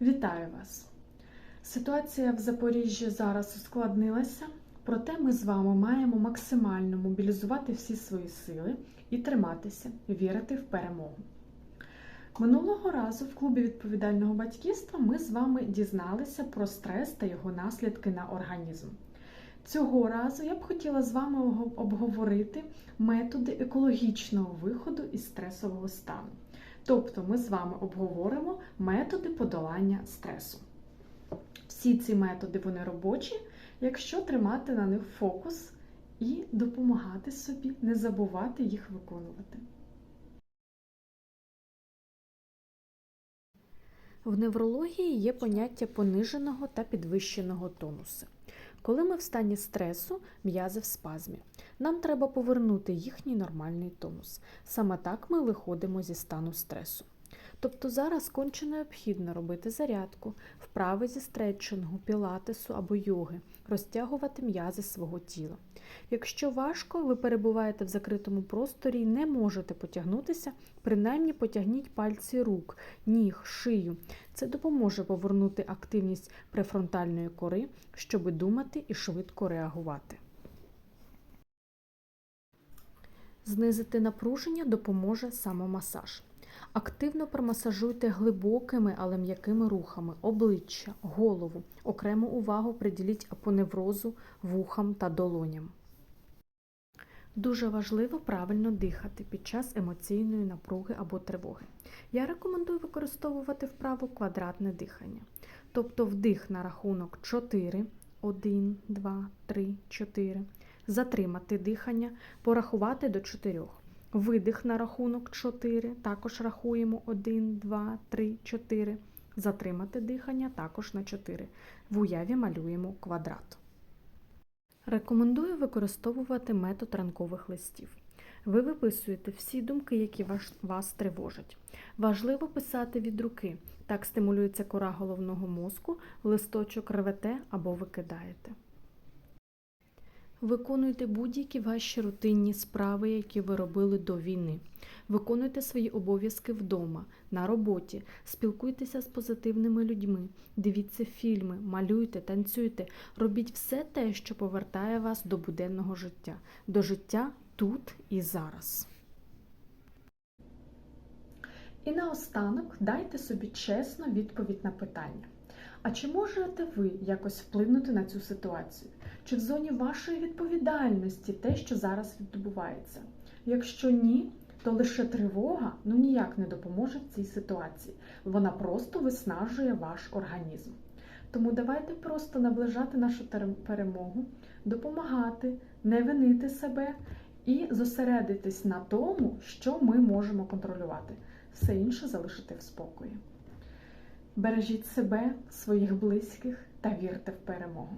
Вітаю вас! Ситуація в Запоріжжі зараз ускладнилася, проте ми з вами маємо максимально мобілізувати всі свої сили і триматися, вірити в перемогу. Минулого разу в клубі відповідального батьківства ми з вами дізналися про стрес та його наслідки на організм. Цього разу я б хотіла з вами обговорити методи екологічного виходу із стресового стану. Тобто ми з вами обговоримо методи подолання стресу. Всі ці методи вони робочі, якщо тримати на них фокус і допомагати собі, не забувати їх виконувати. В неврології є поняття пониженого та підвищеного тонусу. Коли ми в стані стресу, м'язи в спазмі. Нам треба повернути їхній нормальний тонус. Саме так ми виходимо зі стану стресу. Тобто зараз конче необхідно робити зарядку, вправи зі стретчингу, пілатесу або йоги, розтягувати м'язи свого тіла. Якщо важко, ви перебуваєте в закритому просторі і не можете потягнутися, принаймні потягніть пальці рук, ніг, шию. Це допоможе повернути активність префронтальної кори, щоби думати і швидко реагувати. Знизити напруження допоможе самомасаж. Активно промасажуйте глибокими, але м'якими рухами обличчя, голову. Окрему увагу приділіть апоневрозу, вухам та долоням. Дуже важливо правильно дихати під час емоційної напруги або тривоги. Я рекомендую використовувати вправу квадратне дихання. Тобто вдих на рахунок 4, 1, 2, 3, 4. Затримати дихання, порахувати до 4. Видих на рахунок 4, також рахуємо 1, 2, 3, 4. Затримати дихання також на 4. В уяві малюємо квадрат. Рекомендую використовувати метод ранкових листів. Ви виписуєте всі думки, які вас, тривожать. Важливо писати від руки. Так стимулюється кора головного мозку, листочок рвете або викидаєте. Виконуйте будь-які ваші рутинні справи, які ви робили до війни. Виконуйте свої обов'язки вдома, на роботі, спілкуйтеся з позитивними людьми, дивіться фільми, малюйте, танцюйте, робіть все те, що повертає вас до буденного життя, до життя тут і зараз. І наостанок дайте собі чесно відповідь на питання. А чи можете ви якось вплинути на цю ситуацію? Чи в зоні вашої відповідальності те, що зараз відбувається? Якщо ні, то лише тривога ну ніяк не допоможе в цій ситуації. Вона просто виснажує ваш організм. Тому давайте просто наближати нашу перемогу, допомагати, не винити себе і зосередитись на тому, що ми можемо контролювати. Все інше залишити в спокої. Бережіть себе, своїх близьких та вірте в перемогу.